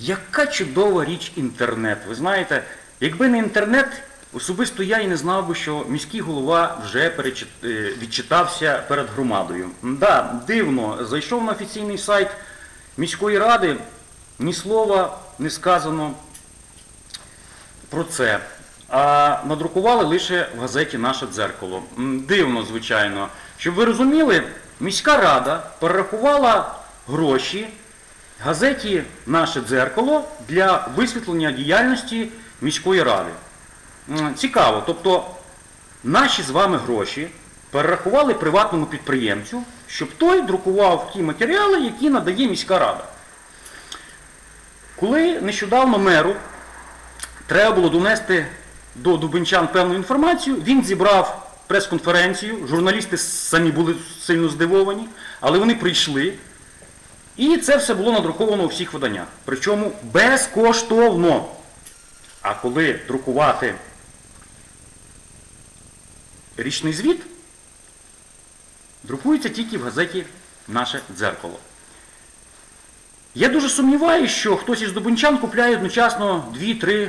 Яка чудова річ інтернет. Ви знаєте, якби не інтернет, особисто я і не знав би, що міський голова вже е, відчитався перед громадою. Да, дивно, зайшов на офіційний сайт міської ради, ні слова не сказано про це. А надрукували лише в газеті Наше дзеркало. Дивно, звичайно. Щоб ви розуміли, міська рада перерахувала гроші газеті Наше дзеркало для висвітлення діяльності міської ради. Цікаво, тобто наші з вами гроші перерахували приватному підприємцю, щоб той друкував ті матеріали, які надає міська рада. Коли нещодавно меру треба було донести до дубинчан певну інформацію, він зібрав прес-конференцію, журналісти самі були сильно здивовані, але вони прийшли. І це все було надруковано у всіх виданнях. Причому безкоштовно. А коли друкувати річний звіт, друкується тільки в газеті Наше дзеркало. Я дуже сумніваюся, що хтось із дубинчан купляє одночасно 2-3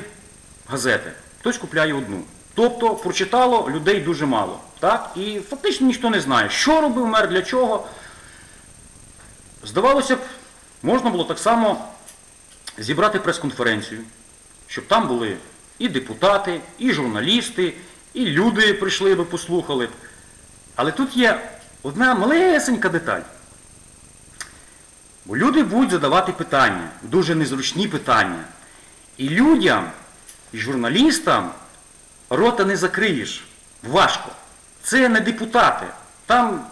газети. Хтось купляє одну. Тобто прочитало людей дуже мало. Так? І фактично ніхто не знає, що робив мер, для чого. Здавалося б, можна було так само зібрати прес-конференцію, щоб там були і депутати, і журналісти, і люди прийшли би, послухали б. Але тут є одна малесенька деталь. Бо люди будуть задавати питання, дуже незручні питання. І людям, і журналістам рота не закриєш. Важко. Це не депутати. Там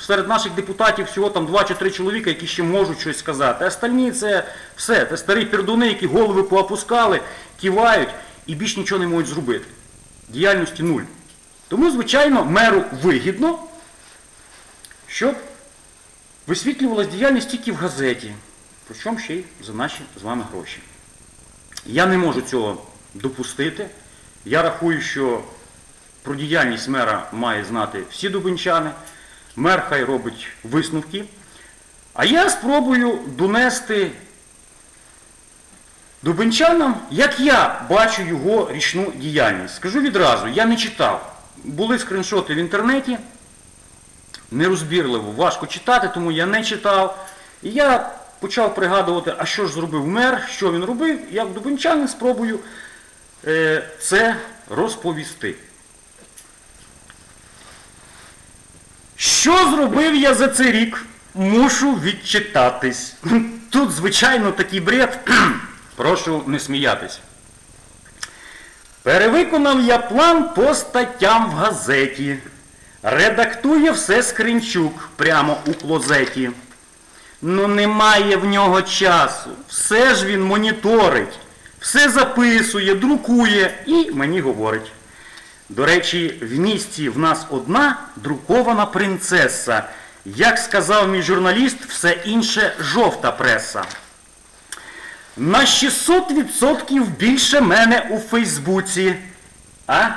серед наших депутатів всього там два чи три чоловіка, які ще можуть щось сказати. А остальні це все. Це старі пердуни, які голови поопускали, кивають і більш нічого не можуть зробити. Діяльності нуль. Тому, звичайно, меру вигідно, щоб висвітлювалась діяльність тільки в газеті, причому ще й за наші з вами гроші. Я не можу цього допустити. Я рахую, що про діяльність мера має знати всі дубинчани. Мер хай робить висновки. А я спробую донести дубинчанам, як я бачу його річну діяльність. Скажу відразу, я не читав. Були скріншоти в інтернеті нерозбірливо, важко читати, тому я не читав. І я почав пригадувати, а що ж зробив мер, що він робив. Як дубинчанин спробую е, це розповісти. Що зробив я за цей рік? Мушу відчитатись. Тут, звичайно, такий бред. Прошу не сміятись. Перевиконав я план по статтям в газеті. Редактує все Скринчук прямо у клозеті. Ну немає в нього часу. Все ж він моніторить, все записує, друкує і мені говорить. До речі, в місті в нас одна друкована принцеса. Як сказав мій журналіст, все інше жовта преса. На 600% більше мене у Фейсбуці. А?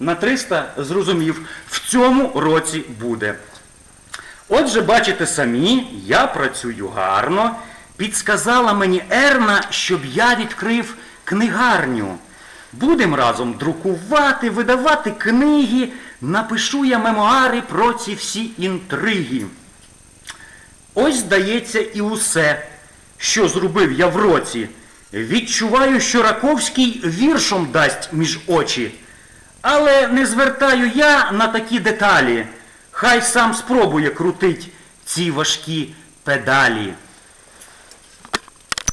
На 300 зрозумів, в цьому році буде. Отже, бачите самі, я працюю гарно. Підсказала мені Ерна, щоб я відкрив книгарню. Будем разом друкувати, видавати книги, напишу я мемуари про ці всі інтриги. Ось, здається, і усе, що зробив я в році. Відчуваю, що Раковський віршом дасть між очі. Але не звертаю я на такі деталі. Хай сам спробує крутить ці важкі педалі.